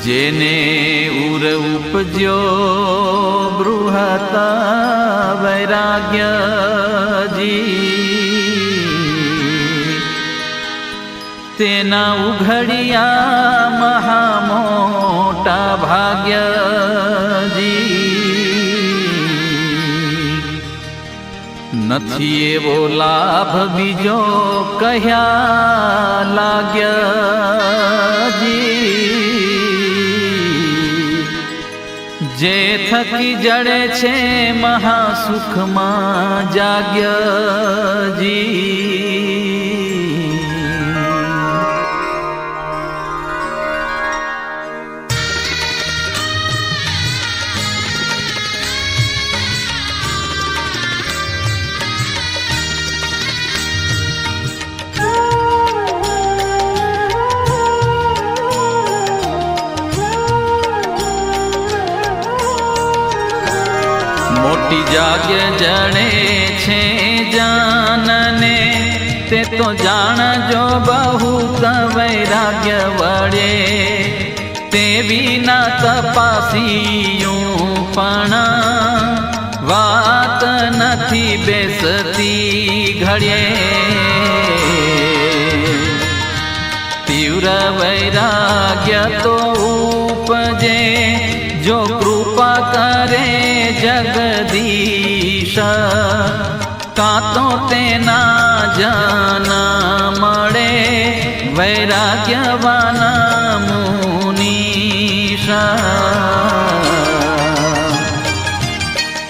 જેને ઉર ઉપજ્યો બૃહત વૈરાગ્યજી તેના ઉઘડિયા મહામોટા ભાગ્યજી નથી એવો લાભ બીજો કહ્યા લાગ્યજી જે થકી જડે છે મહાસુખમાં જાગ્યજી. મોટી જાગ્ય જણે છે જાનને. તે તો જાણજો બહુ વૈરાગ્ય વડે. તે વિના તપાસીયું પણ વાત નથી બેસતી ઘડીએ. તીવ્ર વૈરાગ્ય તો કાં તો તેના જન મળે વૈરાગ્યવાના મુનીશ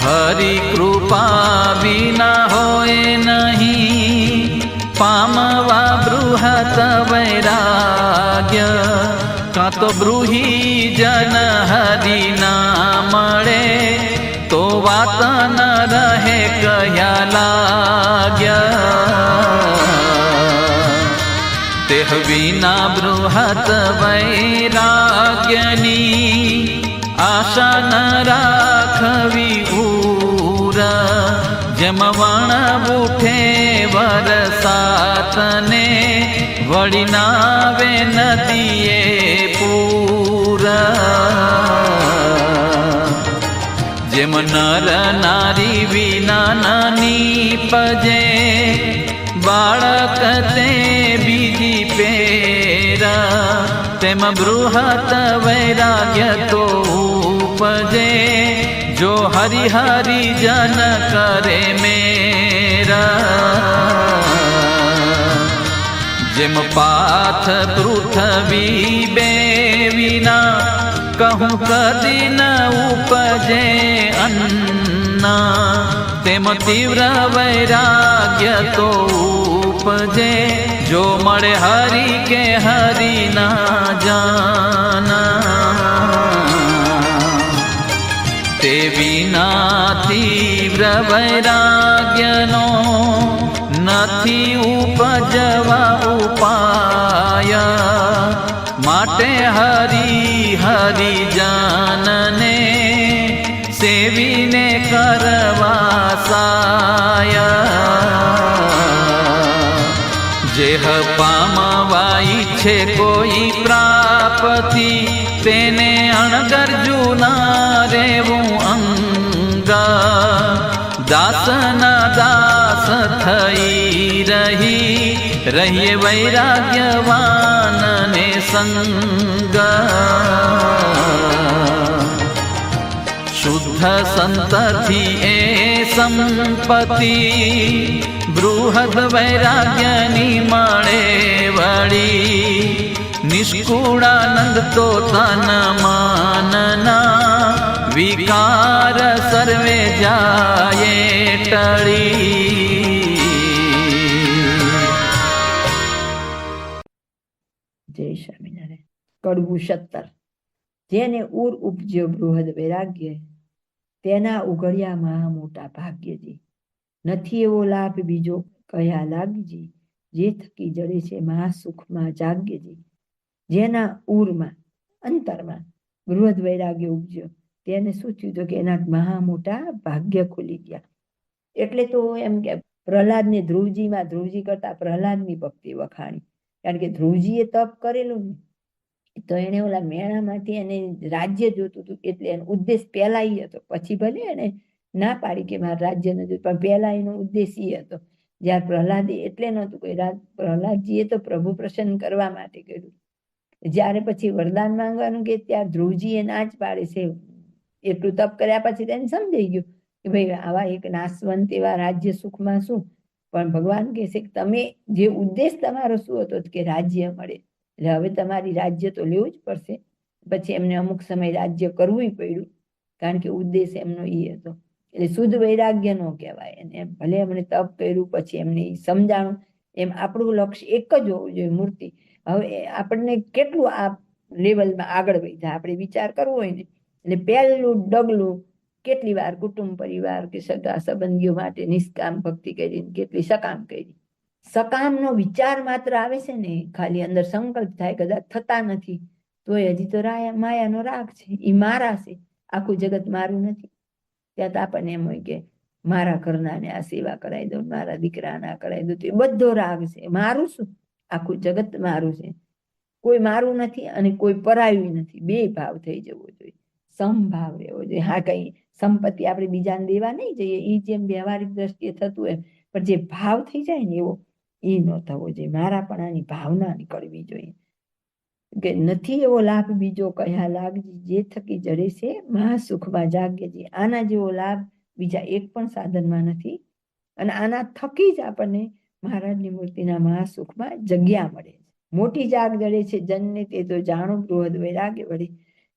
હરિ કૃપા વિના હોય નહીં પામવા બૃહત વૈરાગ્ય કાં તો બ્રુહી જન વિના બૃહત વૈરાગ્યની આશા ન રાખવી ઉર જેમ વણ બુઠે વરસાતને વળી નાવે નદીએ પૂર. જેમ નર નારી વિના નાની પજે બાળક તે બીજી પેરા તેમ બૃહત વૈરાગ્ય તો ઉપજે જો હરિ હરિ જન કરે મેરા જેમ પાથ પૃથ્વી બે વિના કહું કદી ન ઉપજે અન્ના તેમ તીવ્ર વૈરાગ્ય તો ઉપજે જો મળે હરિ કે હરિ ના જાના તે વિના તીવ્ર વૈરાગ્યનો નથી ઉપજવા ઉપાય માટે હરી હરિ જાનને સેવીને કરવા સાયા જેહ પામવાઈ છે કોઈ પ્રાપતિ તેને અણગર જુના રેવું અંગા દાસન દાસ થઈ રહી રહીએ વૈરાગ્યવાન સંગ શુદ્ધ સંતથી એ સંપતિ બૃહદ વૈરાગ્યની મળે વળી નિષ્કુળાનંદ તો તન માનના વિકાર સર્વે જાય ટળી કડવું સત્તર. જેને ઉર ઉપજ્યો બૃહદ વૈરાગ્ય, તેના ઉઘડ્યા મહા મોટા ભાગ્યજી. નથી એવો લાભ બીજો કયા લાગજી? જે થકી જડે છે મહાસુખમાં જાગ્યજી. જેના ઉરમાં, અંતરમાં બૃહદ વૈરાગ્ય ઉપજ્યો, તેને શું થયું તો કે એના મહા મોટા ભાગ્ય ખુલી ગયા. એટલે તો એમ કે પ્રહલાદને ધ્રુવજીમાં ધ્રુવજી કરતા પ્રહલાદની ભક્તિ વખાણી. કારણ કે ધ્રુવજીએ તપ કરેલું ને તો એને ઓલા મેળામાંથી એને રાજ્ય જોતું હતું એટલે એનો ઉદ્દેશ પહેલા એ હતો. પછી ભલે એને ના પાડી કે મારે રાજ્ય જોતું, પણ પહેલા એનો ઉદ્દેશ એ હતો. જ્યારે પ્રહલાદે એટલે નહોતું કોઈ પ્રહલાદજીએ તો પ્રભુ પ્રસન્ન કરવા માટે કર્યું. જ્યારે પછી વરદાન માંગવાનું કે ત્યાં ધ્રુવજીએ ના જ પાડે છે એટલું તપ કર્યા પછી તેને સમજાઈ ગયું કે ભાઈ આવા એક નાશવંત એવા રાજ્ય સુખમાં શું? પણ ભગવાન કહે છે કે તમે જે ઉદ્દેશ તમારો શું હતો કે રાજ્ય મળે એટલે હવે તમારી રાજ્ય તો લેવું જ પડશે. પછી એમને અમુક સમય રાજ્ય કરવું પડ્યું, કારણ કે ઉદ્દેશ એમનો એ હતો. એટલે શુદ્ધ વૈરાગ્ય નો કહેવાય. અને ભલે એમણે તપ કર્યું, પછી એમને સમજાણું, એમ આપણું લક્ષ્ય એક જ હોવું જોઈએ, મૂર્તિ. હવે આપણને કેટલું આ લેવલમાં આગળ વધ્યા? આપણે વિચાર કરવો હોય ને, એટલે પહેલું ડગલું, કેટલી વાર કુટુંબ પરિવાર કે સગા સંબંધીઓ માટે નિષ્કામ ભક્તિ કરીને કેટલી સકામ કરી. સકામનો વિચાર માત્ર આવે છે ને, ખાલી અંદર સંકલ્પ થાય કદાચ થતા નથી તો હજી તો માયાનો રાગ છે એ મારા છે, આખું જગત મારું નથી. ત્યાં તો આપણને એમ હોય કે મારા ઘરનાને આ સેવા કરાવી દઉં, મારા દીકરાના કરાવી દઉં, તો એ બધો રાગ છે. મારું શું? આખું જગત મારું છે. કોઈ મારું નથી અને કોઈ પરાયું નથી. બે ભાવ થઈ જવો જોઈએ. સમભાવ રહેવો જોઈએ. હા, કઈ સંપત્તિ આપણે બીજાને દેવા નહીં જઈએ. એ જેમ વ્યવહારિક દ્રષ્ટિએ થતું એમ પણ જે ભાવ થઈ જાય ને એવો એ ન થવો જોઈએ. મારાપણાની ભાવના નીકળવી જોઈએ. કે નથી એવો લાભ બીજો કયા લાગજી જે થકી જડે છે મહાસુખમાં જાગ્યજી આના જેવો લાભ બીજા એક પણ સાધનમાં નથી. અને આના થકી જ આપણને મહારાજની મૂર્તિના મહાસુખમાં જગ્યા મળે છે. મોટી જાગ જડે છે જનને તે તો જાણો બૃહદ વૈરાગ્ય વડે.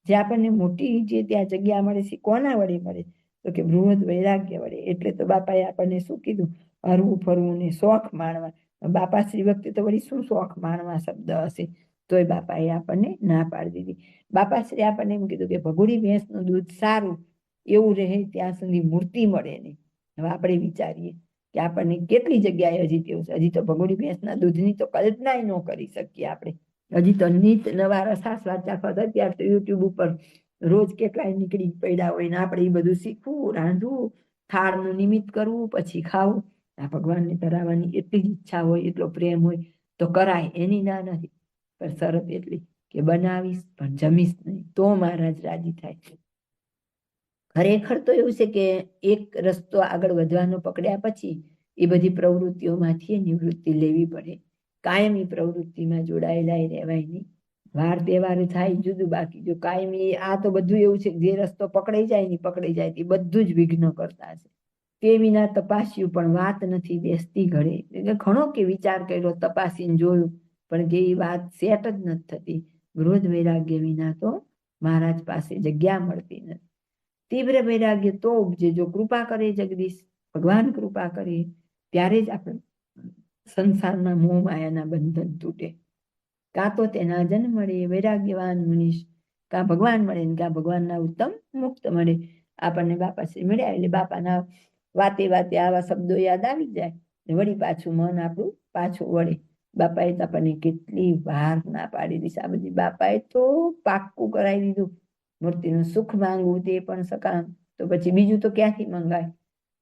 જે આપણને મોટી જે ત્યાં જગ્યા મળે છે કોના વડે મળે? તો કે બૃહદ વૈરાગ્ય વડે. એટલે તો બાપાએ આપણને શું કીધું? હરવું ફરવું ને શોખ માણવા. બાપા શ્રી વખતે તો વળી શું શોખ? માણવા શબ્દ હશે. તોય બાપાએ આપણને ના પાડી દીધી. બાપાશ્રી આપણને એમ કીધું કે, ભગોડી ભેંસનું દૂધ સારું, એવું રહે ત્યાં સુધી મૂર્તિ મળે નહીં. હવે આપણે વિચારીએ કે આપણને કેટલી જગ્યાએ હજી તેવું હજી તો ભગોડી ભેંસના દૂધની તો કલ્પના ન કરી શકીએ આપણે. હજી તો નીત નવા રસા સ્વાચા ખાતા ત્યારે તો યુટ્યુબ ઉપર રોજ કેટલાય નીકળી પડ્યા હોય ને આપણે એ બધું શીખવું, રાંધવું, થાળનું નિમિત્ત કરવું, પછી ખાવું. આ ભગવાનને ધરાવવાની એટલી જ ઈચ્છા હોય, એટલો પ્રેમ હોય, તો કરાય, એની ના નથી. પણ શરત એટલી કે બનાવીશ, પણ જમીશ નહીં, તો મહારાજ રાજી થાય છે. ખરેખર તો એવું છે કે એક રસ્તો આગળ વધવાનો પકડ્યા પછી એ બધી પ્રવૃત્તિઓમાંથી નિવૃત્તિ લેવી પડે. કાયમી પ્રવૃત્તિમાં જોડાયેલા રહેવાય નહીં. વાર તહેવાર થાય, જુદું બાકી જો કાયમી આ તો બધું એવું છે જે રસ્તો પકડાઈ જાય ને પકડાઈ જાય તે બધું જ વિઘ્ન કરતા છે તે વિના તપાસ્યું પણ વાત નથી બેસતી ઘડે એટલે ઘણો કે વિચાર કર્યો, તપાસીને જોયું, પણ કે એ વાત સેટ જ નથી થતી. ગૃહદ વૈરાગ્ય વિના તો મહારાજ પાસે જગ્યા મળતી નથી. તીવ્ર વૈરાગ્ય તો ઉપજે જો કૃપા કરે જગદીશ, ભગવાન કૃપા કરે, ત્યારે જ આપણે સંસારના મોહ માયાના બંધન તૂટે. કાં તો તેના જન્મ મળે, વૈરાગ્યવાન મુનીશ, કાં ભગવાન મળે ને કાં ભગવાનના ઉત્તમ મુક્ત મળે. આપણને બાપા શ્રી મળ્યા એટલે બાપાના વાતે વાતે આવા શબ્દો યાદ આવી જાય વળી પાછું મન આપણું પાછું વળે. બાપાએ તો આપણને કેટલી વાર ના પાડી દીધી. આ બધી બાપાએ તો પાક્કું કરાવી દીધું. મૂર્તિનું સુખ માંગવું તે પણ સકામ. તો પછી બીજું તો ક્યાંથી મંગાય?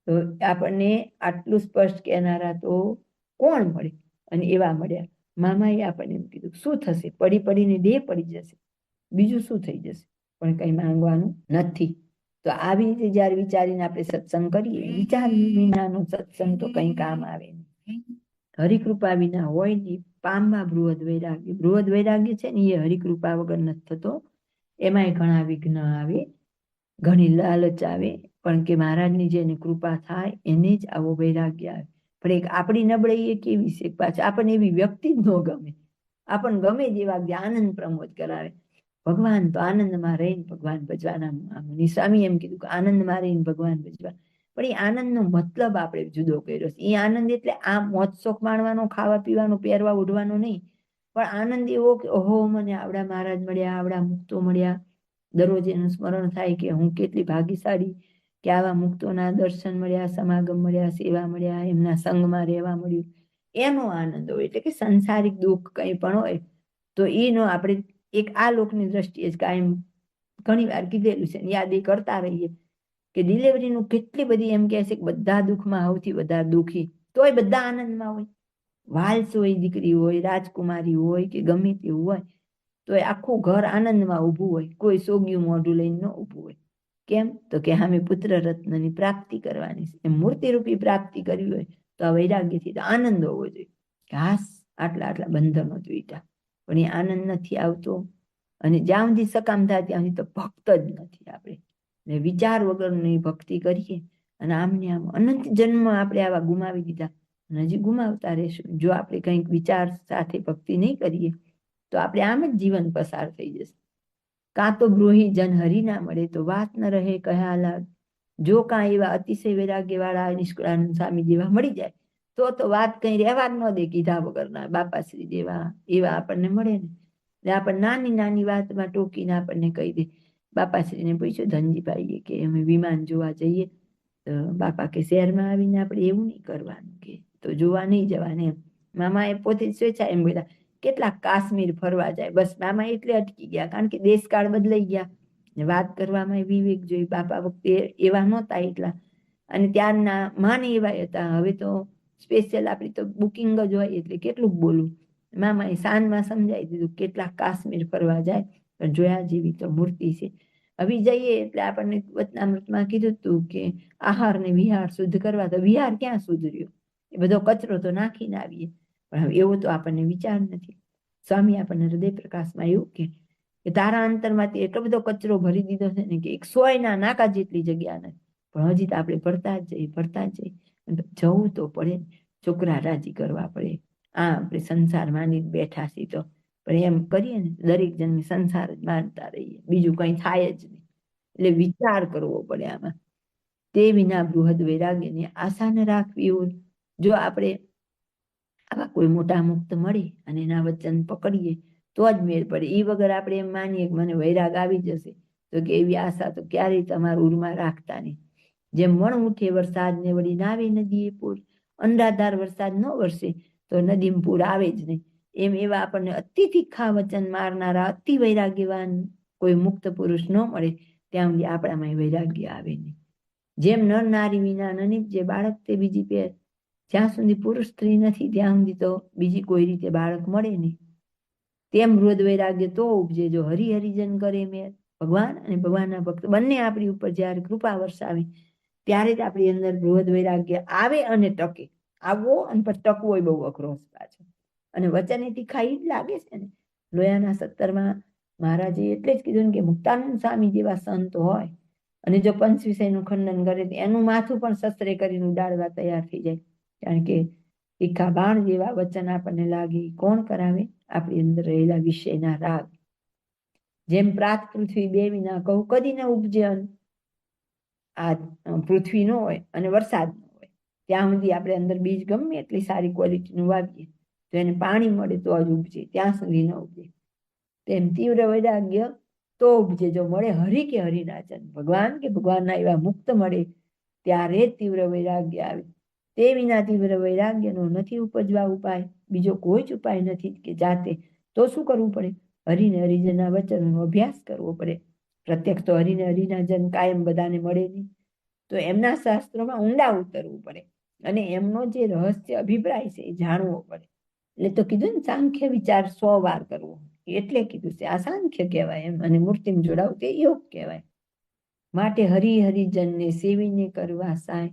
તો આપણને આટલું સ્પષ્ટ કહેનારા તો કોણ મળે? અને એવા મળ્યા. મામાએ આપણને એમ કીધું, શું થશે? પડી પડીને દેહ પડી જશે. બીજું શું થઈ જશે? પણ કંઈ માંગવાનું નથી. તો આવી રીતે જયારે વિચારીને આપણે સત્સંગ કરીએ, વિચાર વિનાનો સત્સંગ તો કઈ કામ આવે નહીં. હરિકૃપા વિના હોય ને પામમાં બૃહદ વૈરાગ્ય બૃહદ વૈરાગ્ય છે ને એ હરિકૃપા વગર નથી થતો. એમાંય ઘણા વિઘ્ન આવે, ઘણી લાલચ આવે, પણ કે મહારાજની જેની કૃપા થાય, એને જ આવો વૈરાગ્ય આવે. પણ એક આપણી નબળાઈ એ કેવી છે? પાછા આપણને એવી વ્યક્તિ જ ન ગમે. આપણને ગમે જેવા આનંદ પ્રમોદ કરાવે. ભગવાન તો આનંદમાં રહીને ભગવાન ભજવાના મુનિ સ્વામી એમ કીધું કે આનંદમાં રહીને ભગવાન ભજવા. પણ એ આનંદનો મતલબ આપણે જુદો કર્યો છે. એ આનંદ એટલે આ મોજ માણવાનો, ખાવા પીવાનો, પહેરવા ઉડવાનો નહીં. પણ આનંદ એવો કે ઓહો, મને આવડા મહારાજ મળ્યા, આવડા મુક્તો મળ્યા. દરરોજ એનું સ્મરણ થાય કે હું કેટલી ભાગ્યશાળી કે આવા મુક્તોના દર્શન મળ્યા, સમાગમ મળ્યા, સેવા મળ્યા, એમના સંગમાં રહેવા મળ્યું. એનો આનંદ હોય. એટલે કે સંસારિક દુઃખ કંઈ પણ હોય, તો એનો આપણે એક આ લોકની દ્રષ્ટિએ જ કાયમ ઘણી વાર કીધેલું છે યાદ એ કરતા રહીએ કે ડિલિવરીનું કેટલી બધી એમ કહે છે કે બધા દુઃખમાં સૌથી વધારે દુઃખી તોય બધા આનંદમાં હોય. વાલ્સ હોય દીકરી હોય, રાજકુમારી હોય કે ગમે તેવું હોય તો એ આખું ઘર આનંદમાં ઊભું હોય. કોઈ સોગ્યું મોઢું લઈને ન ઊભું હોય. કેમ? તો કે સામે પુત્ર રત્નની પ્રાપ્તિ કરવાની છે. એમ મૂર્તિરૂપી પ્રાપ્તિ કરવી હોય તો આ વૈરાગ્યથી તો આનંદ હોવો જોઈએ. હાસ આટલા આટલા બંધનો તૂટ્યા પણ એ આનંદ નથી આવતો. અને જ્યાં સુધી સકામ થાય ત્યાં સુધી તો ભક્ત જ નથી આપણે. ને વિચાર વગરની ભક્તિ કરીએ અને આમને આમ અનંત જન્મ આપણે આવા ગુમાવી દીધા. હજી ગુમાવતા રહેશું. જો આપણે કંઈક વિચાર સાથે ભક્તિ નહીં કરીએ, તો આપણે આમ જ જીવન પસાર થઈ જશે. કાં તો બ્રોહી જન હરી ના મળે તો વાત ન રહે કહ્યા લાગ જો કાં એવા અતિશય વૈરાગ્ય વાળા નિષ્કળાનંદ સ્વામી જેવા મળી જાય તો તો વાત કઈ રહેવા જ ન દે કીધા વગરના બાપાશ્રી જેવા, એવા આપણને મળે ને. એટલે આપણને નાની નાની વાતમાં ટોકીને આપણને કહી દે. બાપાશ્રીને પૂછ્યું, ધનજીભાઈએ કે અમે વિમાન જોવા જઈએ તો બાપા કે શહેરમાં આવીને આપણે એવું નહીં કરવાનું કે? તો જોવા નહીં જવાનું એમ. મામા એ પોતે જ સ્વેચ્છા એમ બોલ્યા કેટલા કાશ્મીર ફરવા જાય. બસ મામા એટલે અટકી ગયા, કારણ કે દેશકાળ બદલાઈ ગયા. ને વાત કરવામાં વિવેક જોઈ બાપા વખતે એવા નહોતા એટલા. અને ત્યારના માને એવા હતા. હવે તો સ્પેશિયલ આપણી તો બુકિંગ જ હોય એટલે કેટલું બોલું. મામાએ સાંજમાં સમજાવી દીધું કેટલા કાશ્મીર ફરવા જાય, પણ જોયા જેવી તો મૂર્તિ છે. હવે જઈએ એટલે આપણને વચનામૃતમાં કીધું હતું કે આહાર ને વિહાર શુદ્ધ કરવા, તો વિહાર ક્યાં સુધર્યો? એ બધો કચરો તો નાખીને આવીએ. પણ હવે એવો તો આપણને વિચાર નથી. સ્વામી આપણને હૃદય પ્રકાશમાં એવું કે કે તારા અંતરમાંથી એટલો બધો કચરો ભરી દીધો છે ને કે એક સોયના નાકા જેટલી જગ્યા નથી. પણ હજી તો આપણે ભરતા જ જઈએ ભરતા જ જઈએ. જવું તો પડે. છોકરા રાજી કરવા પડે. આ આપણે સંસાર માની બેઠા છીએ તો. પણ એમ કરીએ ને, દરેક જણને સંસાર જ માનતા રહીએ. બીજું કંઈ થાય જ નહીં. એટલે વિચાર કરવો પડે આમાં. તે વિના બૃહદ વૈરાગ્યની આશા ન રાખવી હોય. જો આપણે આવા કોઈ મોટા મુક્ત મળે અને એના વચન પકડીએ, તો જ મેળ પડે. એ વગર આપણે એમ માનીએ કે મને વૈરાગ આવી જશે. તો કે એવી આશા તો ક્યારેય તમારા ઉરમાં રાખતા નહીં. જેમ વણ ઉઠે વરસાદ ને વળી નાવે નદીએ પૂર અંડાધાર વરસાદ ન વરસે તો નદીમાં પૂર આવે જ નહીં. એમ એવા આપણને અતિ તીખા વચન મારનારા, અતિ વૈરાગ્યવાન કોઈ મુક્ત પુરુષ ન મળે ત્યાં સુધી આપણામાં વૈરાગ્ય આવે નહીં. જેમ નર નારી વિના નની જે બાળક તે બીજી પેર, જ્યાં સુધી પુરુષ સ્ત્રી નથી ત્યાં સુધી તો બીજી કોઈ રીતે બાળક મળે નહીં. તેમ વૃદ્ધ વૈરાગ્ય તો ઉપજે જો હરિ હરિજન કરે મેં ભગવાન અને ભગવાનના ભક્ત બંને આપણી ઉપર જ્યારે કૃપા વરસાવે ત્યારે જ આપણી અંદર બૃહદ વૈરાગ્ય આવે અને ટકે. આવવો અને પછી ટકવો બહુ અઘરો છે અને વચન તીખા ઈ જ લાગે છે ને. લોયાના સત્તરમાં મહારાજે એટલે જ કીધું કે મુક્તાનંદ સ્વામી જેવા સંત હોય અને જો પંચ વિષયનું ખંડન કરે એનું માથું પણ શસ્ત્રે કરીને ઉડાડવા તૈયાર થઈ જાય. કારણ કે તીખા બાણ જેવા વચન આપણને લાગે કોણ કરાવે? આપણી અંદર રહેલા વિષયના રાગ. જેમ પ્રાત પૃથ્વી બે વિના કહું કદી ન ઉપજે. આ પૃથ્વીનો હોય અને વરસાદ ન હોય. ત્યાં સુધી આપણે અંદર બીજ ગમે એટલી સારી ક્વોલિટીનું વાવીએ. તો એને પાણી મળે તો જ ઉપજે, ત્યાં સુધી ન ઉપજે. તેમ તીવ્ર વૈરાગ્ય તો ઉપજે. જો મળે હરિ કે હરિનાચન ભગવાન કે ભગવાનના એવા મુક્ત મળે, ત્યારે તીવ્ર વૈરાગ્ય આવે. તે વિના તીવ્ર વૈરાગ્યનો નથી ઉપજવા ઉપાય. બીજો કોઈ જ ઉપાય નથી કે જાતે તો શું કરવું પડે? હરિને હરિજનના વચનનો અભ્યાસ કરવો પડે. પ્રત્યક્ષ તો હરિને હરિના જન કાયમ બધાને મળે નહીં. તો એમના શાસ્ત્રોમાં ઊંડા ઉતરવું પડે અને એમનો જે રહસ્ય અભિપ્રાય છે એ જાણવો પડે. એટલે તો કીધું ને, સાંખ્ય વિચાર સો વાર કરવો. એટલે કીધું છે, આ સાંખ્ય કહેવાય એમ અને મૂર્તિમ જોડાવું તે યોગ કહેવાય. માટે હરિ હરિજનને સેવીને કરવા સાય.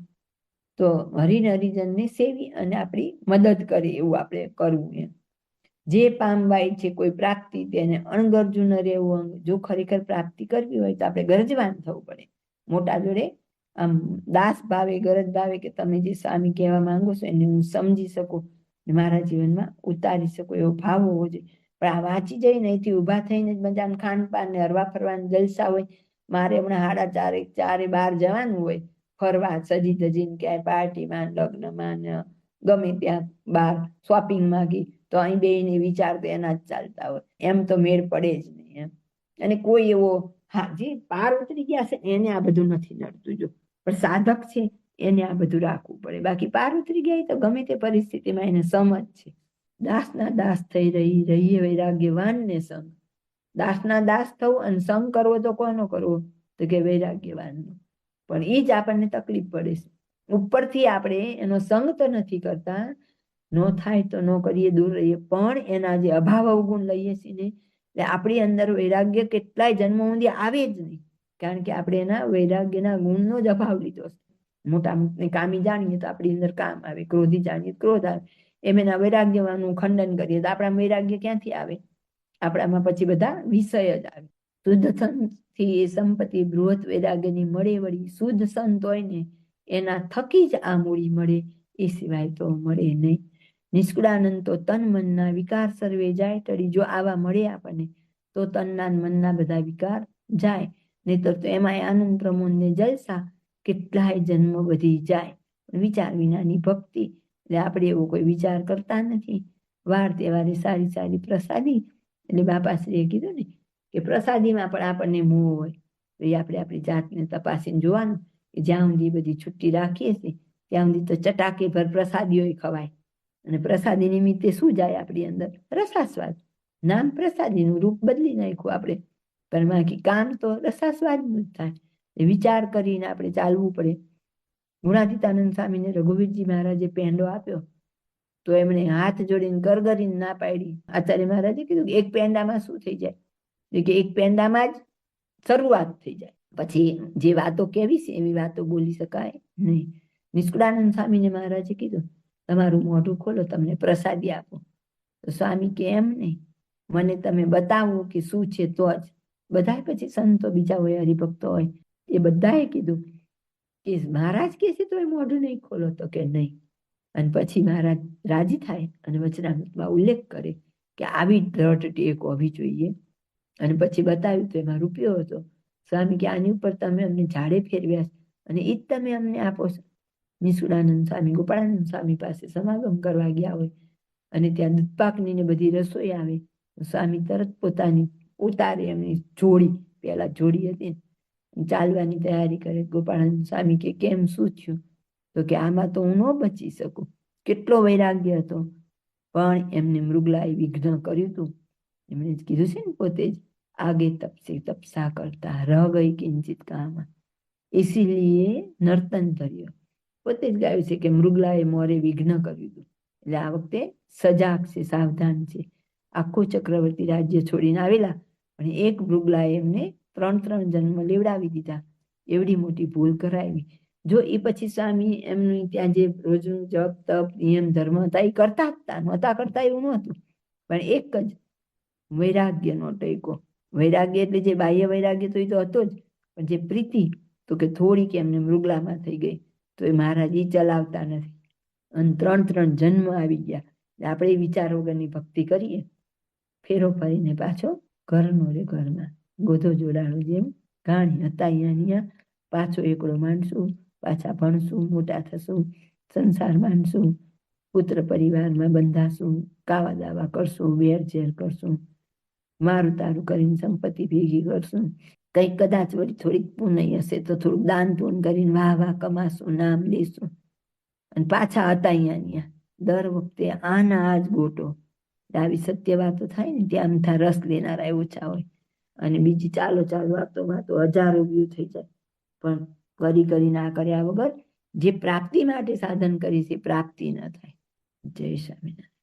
તો હરિ હરિજનને સેવી અને આપણી મદદ કરે એવું આપણે કરવું એમ. જે પામવાય છે, કોઈ પ્રાપ્તિ તેને અણગરજુ ન રહેવું જો ખરેખર પ્રાપ્તિ કરવી હોય તો આપણે ગરજવાન થવું પડે. મોટા જોડે આમ દાસ ભાવે, ગરજ ભાવે કે તમે જે સ્વામી કહેવા માંગો છો એને હું સમજી શકું મારા જીવનમાં ઉતારી શકું એવો ભાવ હોવો જોઈએ. પણ આ વાંચી જઈને અહીંથી ઊભા થઈને જ મજા ખાનપાન ને હરવા ફરવાનું જલસા હોય, મારે હમણાં સાડા ચારે ચારે બાર જવાનું હોય, ફરવા, સજી ધજીને ક્યાંય પાર્ટીમાં, લગ્નમાં ગમે ત્યાં બાર શોપિંગમાં ગઈ તો અહીં બેને વિચાર તો એના જ ચાલતા હોય. એમ તો મેળ પડે જ નહીં એમ. અને કોઈ એવો, હા, જે પાર ઉતરી ગયા છે, એને આ બધું નથી નડતું જો. પણ સાધક છે, એને આ બધું રાખવું પડે. બાકી પાર ઉતરી ગયા તો ગમે તે પરિસ્થિતિમાં એને સમજ છે. દાસના દાસ થઈ રહી રહીએ વૈરાગ્યવાન ને સંગ દાસના દાસ થવું અને સંગ કરવો તો કોનો કરવો? તો કે વૈરાગ્યવાનનો. પણ એ જ આપણને તકલીફ પડે છે. ઉપરથી આપણે એનો સંગ તો નથી કરતા ન થાય તો ન કરીએ, દૂર રહીએ. પણ એના જે અભાવ અવગુણ લઈએ છીએ ને, એટલે આપણી અંદર વૈરાગ્ય કેટલાય જન્મ સુધી આવે જ નહીં. કારણ કે આપણે એના વૈરાગ્યના ગુણનો જ અભાવ લીધો છે. મોટા કામી જાણીએ તો આપણી અંદર કામ આવે, ક્રોધી જાણીએ, ક્રોધ આવે. એમ એના વૈરાગ્યવાનું ખંડન કરીએ તો આપણા વૈરાગ્ય ક્યાંથી આવે? આપણામાં પછી બધા વિષય જ આવે. શુદ્ધ સંતથી એ સંપત્તિ બૃહત વૈરાગ્યની મળે વળી શુદ્ધ સંત હોય ને, એના થકી જ આ મૂડી મળે. એ સિવાય તો મળે નહીં. નિષ્કુળાનંદ તો તન મનના વિકાર સર્વે જાય ટળી જો આવા મળે આપણને, તો તનના મનના બધા વિકાર જાય. નહીતર તો એમાંય આનંદ પ્રમોદને જલસા કેટલાય જન્મ વધી જાય. વિચાર વિનાની ભક્તિ, એટલે આપણે એવો કોઈ વિચાર કરતા નથી. વાર તહેવારે સારી સારી પ્રસાદી, એટલે બાપાશ્રીએ કીધું ને કે પ્રસાદીમાં પણ આપણને મોહ હોય. તો એ આપણે આપણી જાતને તપાસીને જોવાનું કે જ્યાં સુધી બધી છુટ્ટી રાખીએ છીએ, ત્યાં સુધી તો ચટાકે ભર પ્રસાદીઓ ખવાય. અને પ્રસાદી નિમિત્તે શું જાય આપણી અંદર? રસાસ્વાદ. નામ પ્રસાદીનું રૂપ બદલી નાખ્યું આપણે. પણ બાકી કામ તો રસાસ્વાદનું જ થાય. એ વિચાર કરીને આપણે ચાલવું પડે. ગુણાતીતાનંદ સ્વામીને રઘુવીરજી મહારાજે પેંડો આપ્યો. તો એમણે હાથ જોડીને કરગરીને ના પાડી. આચાર્ય મહારાજે કીધું કે એક પેંડામાં શું થઈ જાય? કે એક પેંડામાં જ શરૂઆત થઈ જાય. પછી જે વાતો કેવી છે એવી વાતો બોલી શકાય નહીં. નિષ્કુળાનંદ સ્વામીને મહારાજે કીધું તમારું મોઢું ખોલો, તમને પ્રસાદી આપો. તો સ્વામી કે એમ નહીં મને તમે બતાવો કે શું છે તો જ. બધા પછી સંતો બીજા હોય, હરિભક્તો હોય, એ બધાએ કીધું કે, મહારાજ કે છે તો એ મોઢું નહીં ખોલો. તો કે, નહીં. અને પછી મહારાજ રાજી થાય અને વચનામૃતમાં ઉલ્લેખ કરે કે આવી દ્રઢ ટેક હોવી જોઈએ. અને પછી બતાવ્યું તો એમાં રૂપિયો હતો. સ્વામી કે આની ઉપર તમે અમને ઝાડે ફેરવ્યા અને એ જ તમે અમને આપો છો. નિશુડાનંદ સ્વામી, ગોપાળાનંદ સ્વામી પાસે સમાગમ કરવા ગયા હોય અને ત્યાં દૂધપાકની ને બધી રસોઈ આવે સ્વામી તરત પોતાની ઉતારે એમની જોડી પેલા જોડી હતી ચાલવાની તૈયારી કરે. ગોપાળાનંદ સ્વામી કે, કેમ? શું થયું? તો કે, આમાં તો હું ન બચી શકું. કેટલો વૈરાગ્ય હતો. પણ એમને મૃગલાએ વિઘ્ન કર્યું હતું. એમણે જ કીધું છે ને પોતે જ, આગે તપસે તપસા કરતા, રહ ગઈ કિંચિત કામાં. ઇસીલીએ નર્તન ધર્યો. પોતે જ ગાયું છે કે મૃગલાએ મોરે વિઘ્ન કર્યું હતું. એટલે આ વખતે સજાગ છે, સાવધાન છે. આખું ચક્રવર્તી રાજ્ય છોડીને આવેલા, પણ એક મૃગલાએ એમને ત્રણ ત્રણ જન્મ લેવડાવી દીધા. એવડી મોટી ભૂલ કરાવી. જો એ પછી સ્વામી એમનું ત્યાં જે રોજનું જપ, તપ, નિયમ, ધર્મ હતા, એ કરતા હતા નહોતા કરતા એવું નહોતું. પણ એક જ વૈરાગ્યનો ટેકો. વૈરાગ્ય એટલે જે બાહ્ય વૈરાગ્ય તો એ તો હતો જ. પણ જે પ્રીતિ, તો કે થોડીક એમને મૃગલામાં થઈ ગઈ. તો એ મહારાજ ચલાવતા નથી. અને ત્રણ ત્રણ જન્મ આવી ગયા. આપણે વિચાર વગરની ભક્તિ કરીએ. ફેરો ફરીને પાછો ઘરનો રે ઘરમાં. ગોધો જોડાણો જેમ ઘાણી હતા અહીંયા પાછો એકડો માનશું પાછા ભણશું, મોટા થશું, સંસાર માનશું, પુત્ર પરિવારમાં બંધાશું, કાવા દાવા કરશું વેર કરશું, મારું તારું કરીને સંપત્તિ ભેગી કરશું. કંઈક કદાચ વળી થોડીક પુનઈ હશે તો થોડુંક દાન પૂન કરીને વાહ વાહ કમાશું, નામ લેશું. અને પાછા હતા અહીંયા અહીંયા દર વખતે આના આ જ ગોટો. આવી સત્ય વાતો થાય ને ત્યાં અમથા રસ લેનારા ઓછા હોય. અને બીજી ચાલો ચાલો વાતો વાતો હજારો વ્યૂ થઈ જાય. પણ કરી કરી ના કર્યા વગર જે પ્રાપ્તિ માટે સાધન કરી છે પ્રાપ્તિ ન થાય. જય સ્વામિનારાયણ.